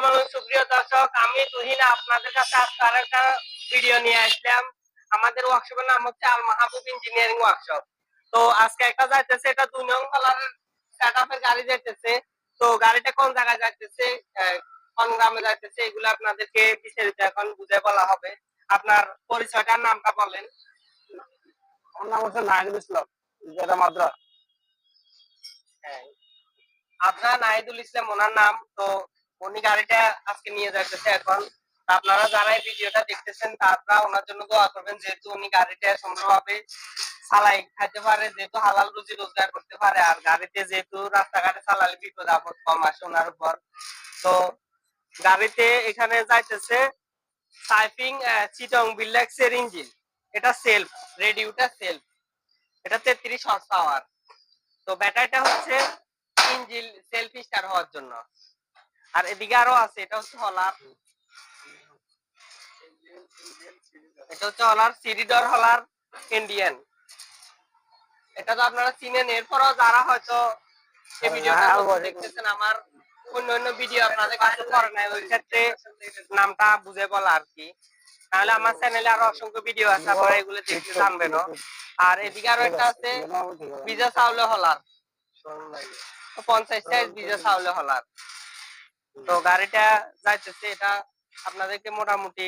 আসসালামু আলাইকুম সুপ্রিয় দর্শক আমি তুহিন আপনাদের কাছে আজকে আরেকটা ভিডিও নিয়ে আসলাম। আমাদের ওয়ার্কশপের নাম হচ্ছে আল মাহবুব ইঞ্জিনিয়ারিং ওয়ার্কশপ তো আজকে একটা যাইতেছে এটা দুই নং কালারের সেটআপের গাড়ি যাইতেছে। তো গাড়িটা কোন জায়গায় যাইতেছে কোন গ্রামে যাইতেছে এগুলো আপনাদেরকে বিস্তারিত এখন বুঝে বলা হবে। আপনার পরিচয়টার নামটা বলেন। আমার নাম হচ্ছে নাহিদুল ইসলাম যেটা মাদ্রাস হ্যাঁ। আপনার নাহিদুল ইসলাম ওনার নাম। তো উনি গাড়িটা আজকে নিয়ে যাইতেছে এখন। আপনারা যারা এই ভিডিওটা দেখতেছেন, তারা ওনার জন্য দোয়া করবেন, যেহেতু উনি গাড়িটা সুন্দরভাবে চালাই খাইতে পারে, যেহেতু হালাল রুজি রোজগার করতে পারে, আর গাড়িতে যেহেতু রাস্তাঘাটে চালালে বিপদ, আপদ কম আসে ওনার উপর। তো গাড়িতে এখানে যাইতেছে সাইফিং চিটং বিল্লাক্সের ইঞ্জিন। এটা সেলফ রেডিওটা সেলফ। এটা তেত্রিশ হর্স পাওয়ার তো ব্যাটারিটা হচ্ছে ইঞ্জিন সেলফ স্টার হওয়ার জন্য। আর এদিকে আরও আছে এটা হচ্ছে হলার। এটা হচ্ছে হলার সিরিডর হলার ইন্ডিয়ান এটা তো আপনারা চিনেন এরপরও যারা হয়তো এই ভিডিওটা হ্যাঁ, নতুন অবশ্যই। দেখতেছেন আমার অন্য অন্য ভিডিও আপনাদের কাছে করে নাই ওই ক্ষেত্রে নামটা বুঝে বলা আর কি। তাহলে আমার চ্যানেলে আরও অসংখ্য ভিডিও আছে আপনারা এগুলো দেখতে জানবেন আর এদিকে আরও একটা আছে বিজা চাউলে হলার। পঞ্চাশ সাইজ বিজা চাউলে হলার। তো গাড়িটা যাইতেছে, এটা আপনাদেরকে মোটামুটি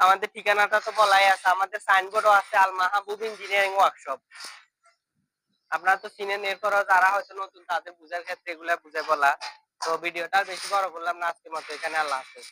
আমাদের ঠিকানাটা তো বলাই আছে, আমাদের সাইনবোর্ডও আছে আল মাহবুব ইঞ্জিনিয়ারিং ওয়ার্কশপ আপনারা তো চিনেন, এরপরও যারা হয়তো নতুন, তাদের বুঝার ক্ষেত্রে এগুলা বুঝে বলা। তো ভিডিওটা বেশি বড় করলাম না আজকে মতো এখানে আল্লাহ হাফেজ।